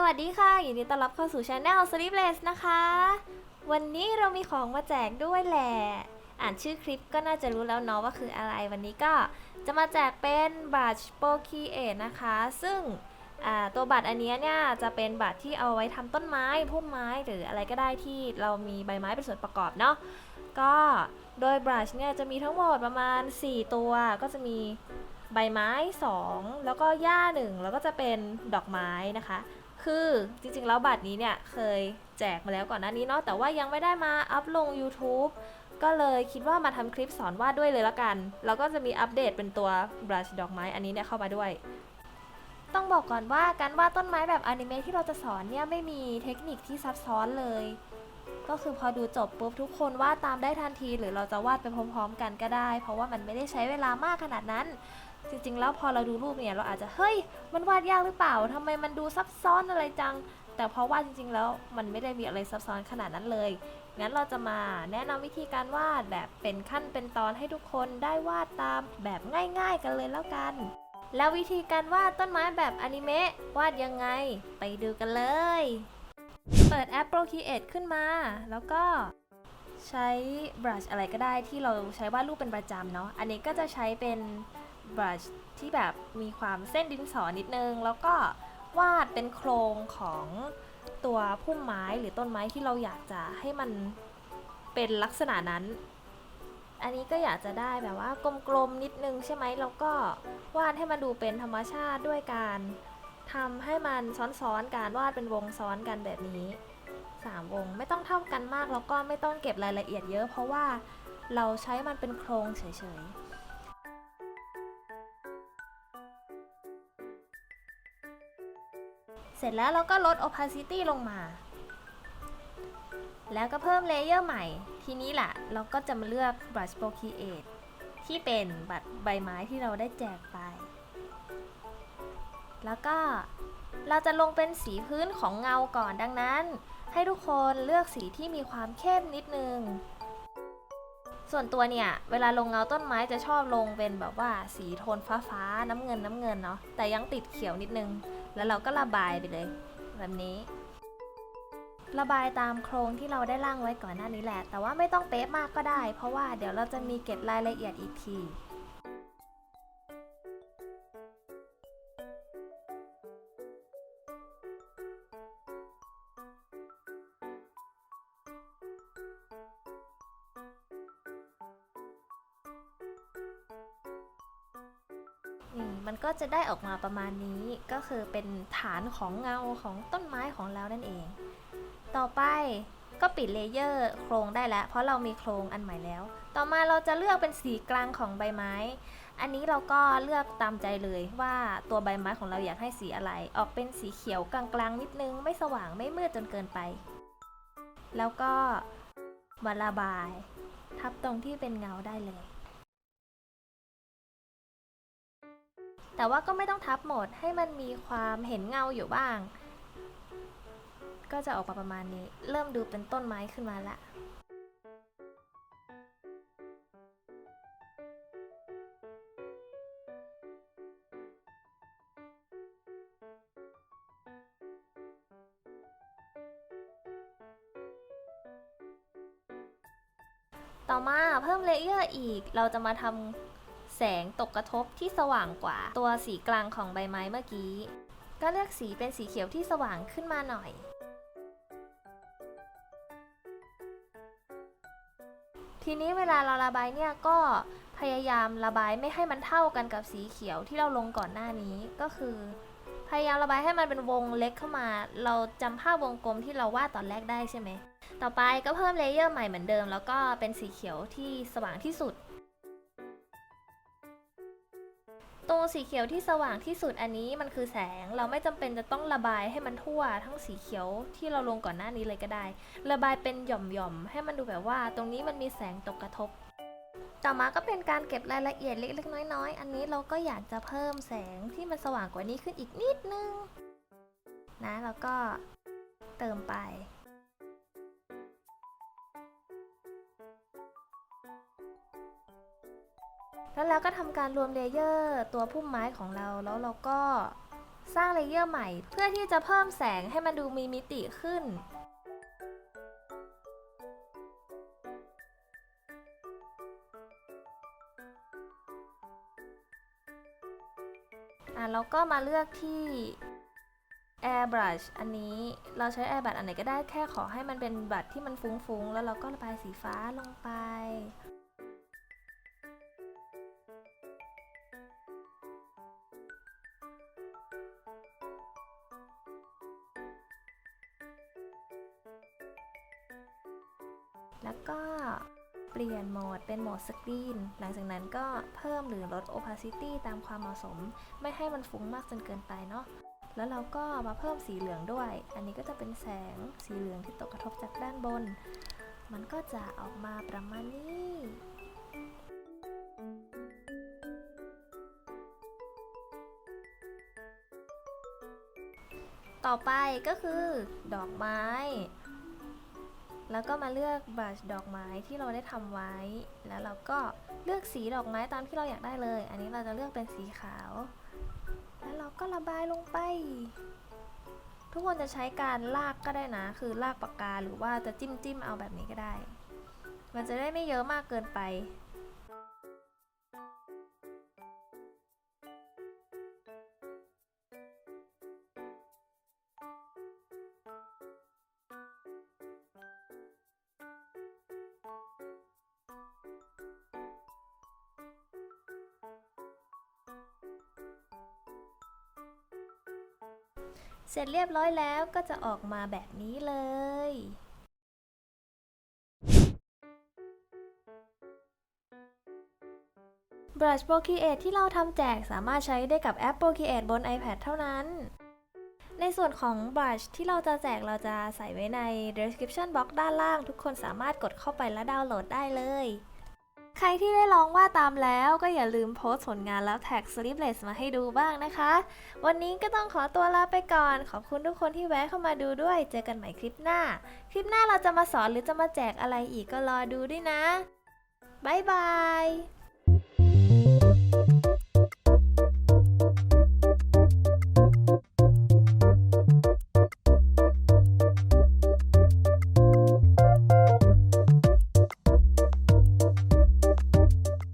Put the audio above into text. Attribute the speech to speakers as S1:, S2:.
S1: สวัสดีค่ะยินดีต้อนรับเข้าสู่ช anel Sleepless นะคะ วันนี้เรามีของมาแจกด้วยแหละ อ่านชื่อคลิปก็น่าจะรู้แล้วเนาะว่าคืออะไร วันนี้ก็จะมาแจกเป็นบัตรโปคีเอนะคะ ซึ่งตัวบัตรอันนี้เนี่ยจะเป็นบัตรที่เอาไว้ทำต้นไม้พุ่มไม้หรืออะไรก็ได้ที่เรามีใบไม้เป็นส่วนประกอบเนาะ ก็โดยบรัชเนี่ยจะมีทั้งหมดประมาณ 4 ตัว ก็จะมีใบไม้ 2 แล้วก็หญ้า1แล้วก็จะเป็นดอกไม้นะคะ คือจริงๆ แล้วบัตรนี้เนี่ยเคยแจกมาแล้วก่อนหน้านี้เนาะแต่ว่ายังไม่ได้มาอัพลง YouTube ก็เลยคิดว่ามาทำคลิปสอนวาดด้วยเลยละกัน แล้วก็จะมีอัปเดตเป็นตัวบรัชดอกไม้อันนี้เนี่ยเข้ามาด้วย ต้องบอกก่อนว่าการวาดต้นไม้แบบอนิเมะที่เราจะสอนเนี่ยไม่มีเทคนิคที่ซับซ้อนเลย ก็คือพอดูจบปุ๊บทุกคนวาดตามได้ทันที หรือเราจะวาดไปพร้อม ๆ กันก็ได้ เพราะว่ามันไม่ได้ใช้เวลามากขนาดนั้น จริงๆ แล้วพอเราดูรูปเนี่ยเราอาจจะเฮ้ย มันวาดยากหรือเปล่าทำไมมันดูซับซ้อนอะไรจัง แต่พอวาดจริงๆ แล้วมันไม่ได้มีอะไรซับซ้อนขนาดนั้นเลย งั้นเราจะมาแนะนำวิธีการวาดแบบเป็นขั้นเป็นตอนให้ทุกคนได้วาดตามแบบง่าย ๆ กันเลยแล้วกัน แล้ววิธีการวาดต้นไม้แบบอนิเมะวาดยังไง ไปดูกันเลย เปิดแอป Procreate ขึ้นมา แล้วก็ใช้บรัชอะไรก็ได้ที่เราใช้วาดรูปเป็นประจำเนาะ อันนี้ก็จะใช้เป็น บรัชที่แบบมีความเส้นดินสอนิดนึง แล้วก็วาดเป็นโครงของตัวพุ่มไม้หรือต้นไม้ที่เราอยากจะให้มันเป็นลักษณะนั้น อันนี้ก็อยากจะได้แบบว่ากลมๆนิดนึงใช่ไหมแล้วก็วาดให้มันดูเป็นธรรมชาติด้วยการทำให้มันซ้อนๆการวาดเป็นวงซ้อนกันแบบนี้สามวงไม่ต้องเท่ากันมากแล้วก็ไม่ต้องเก็บรายละเอียดเยอะ เพราะว่าเราใช้มันเป็นโครงเฉยๆ เสร็จแล้วเราก็ลด opacity ลงมา แล้วก็เพิ่มเลเยอร์ใหม่ ทีนี้แหละเราก็จะมาเลือก brush procreate ที่เป็นบัตรใบไม้ที่เราได้แจกไป แล้วก็เราจะลงเป็นสีพื้นของเงาก่อนดังนั้น ให้ทุกคนเลือกสีที่มีความเข้มนิดนึง ส่วนตัวเนี่ย เวลาลงเงาต้นไม้จะชอบลงเป็นแบบว่าสีโทนฟ้าฟ้าๆน้ำเงินน้ำเงินเนาะแต่ยังติดเขียวนิดนึง แล้วเราก็ระบายไปเลย แบบนี้ ระบายตามโครงที่เราได้ร่างไว้ก่อนหน้านี้แหละ แต่ว่าไม่ต้องเป๊ะมากก็ได้ เพราะว่าเดี๋ยวเราจะมีเก็บรายละเอียดอีกที มันก็จะได้ออกมาประมาณนี้ก็คือเป็นฐานของเงาของต้นไม้ของเรานั่นเอง ต่อไปก็ปิดเลเยอร์โครงได้แล้ว เพราะเรามีโครงอันใหม่แล้ว ต่อมาเราจะเลือกเป็นสีกลางของใบไม้ อันนี้เราก็เลือกตามใจเลยว่าตัวใบไม้ของเราอยากให้สีอะไร ออกเป็นสีเขียวกลางๆนิดนึง ไม่สว่างไม่มืดจนเกินไป แล้วก็มาระบาย ทับตรงที่เป็นเงาได้เลย แต่ว่าก็ไม่ต้องทับหมดให้มันมีความเห็นเงาอยู่บ้าง ก็จะออกมาประมาณนี้ เริ่มดูเป็นต้นไม้ขึ้นมาละต่อมาเพิ่มเลเยอร์อีก เราจะมาทำ แสงตกกระทบที่สว่างกว่า ตัวสีกลางของใบไม้เมื่อกี้ ก็เลือกสีเป็นสีเขียวที่สว่างขึ้นมาหน่อย ทีนี้เวลาเราระบายเนี่ยก็พยายามระบายไม่ให้มันเท่ากันกับสีเขียวที่เราลงก่อนหน้านี้ก็คือ พยายามระบายให้มันเป็นวงเล็กเข้ามา เราจำภาพวงกลมที่เราวาดตอนแรกได้ใช่ไหม ต่อไปก็เพิ่มเลเยอร์ใหม่เหมือนเดิม แล้วก็เป็นสีเขียวที่สว่างที่สุด สีเขียวที่สว่างที่สุดอันนี้มันคือแสง เราไม่จำเป็นจะต้องระบายให้มันทั่ว ทั้งสีเขียวที่เราลงก่อนหน้านี้เลยก็ได้ ระบายเป็นหย่อมๆให้มันดูแบบว่า ตรงนี้มันมีแสงตกกระทบ ต่อมาก็เป็นการเก็บรายละเอียดเล็กๆ น้อยๆ อันนี้เราก็อยากจะเพิ่มแสงที่มันสว่างกว่านี้ขึ้นอีกนิดนึงนะแล้วก็เติมไป แล้วเราก็ทำการรวมเลเยอร์ตัวพุ่มไม้ของเราแล้วเราก็สร้างเลเยอร์ใหม่ เพื่อที่จะเพิ่มแสงให้มันดูมีมิติขึ้น อะแล้วก็มาเลือกที่ airbrush อันนี้เราใช้ airbrush อันไหนก็ได้แค่ขอให้มันเป็นบัตรที่มันฟุ้งๆ แล้วเราก็ระบายสีฟ้าลงไป แล้วก็เปลี่ยนโหมดเป็นโหมดสกรีน หลังจากนั้นก็เพิ่มหรือลด opacity ตามความเหมาะสม ไม่ให้มันฟุ้งมากจนเกินไปเนาะ แล้วเราก็มาเพิ่มสีเหลืองด้วย อันนี้ก็จะเป็นแสงสีเหลืองที่ตกกระทบจากด้านบน มันก็จะออกมาประมาณนี้ต่อไปก็คือดอกไม้ แล้วก็มาเลือกบลัชดอกไม้ที่เราได้ทำไว้ แล้วเราก็เลือกสีดอกไม้ตามที่เราอยากได้เลย อันนี้เราจะเลือกเป็นสีขาว แล้วเราก็ระบายลงไป ทุกคนจะใช้การลากก็ได้นะ คือลากปากกาหรือว่าจะจิ้มจิ้มเอาแบบนี้ก็ได้ มันจะได้ไม่เยอะมากเกินไป เสร็จเรียบร้อยแล้วก็จะออกมาแบบนี้เลย Brush Procreate ที่เราทำแจกสามารถใช้ได้กับแอป Procreate บน iPad เท่านั้น ในส่วนของ Brush ที่เราจะแจกเราจะใส่ไว้ใน description box ด้านล่าง ทุกคนสามารถกดเข้าไปและดาวน์โหลดได้เลย ใครที่ได้ลองว่าตามแล้วก็อย่าลืมโพสต์ผลงานแล้วแท็ก Sleepless มาให้ดูบ้างนะคะ วันนี้ก็ต้องขอตัวลาไปก่อน ขอบคุณทุกคนที่แวะเข้ามาดูด้วย เจอกันใหม่คลิปหน้า คลิปหน้าเราจะมาสอนหรือจะมาแจกอะไรอีกก็รอดูด้วยนะ บ๊ายบาย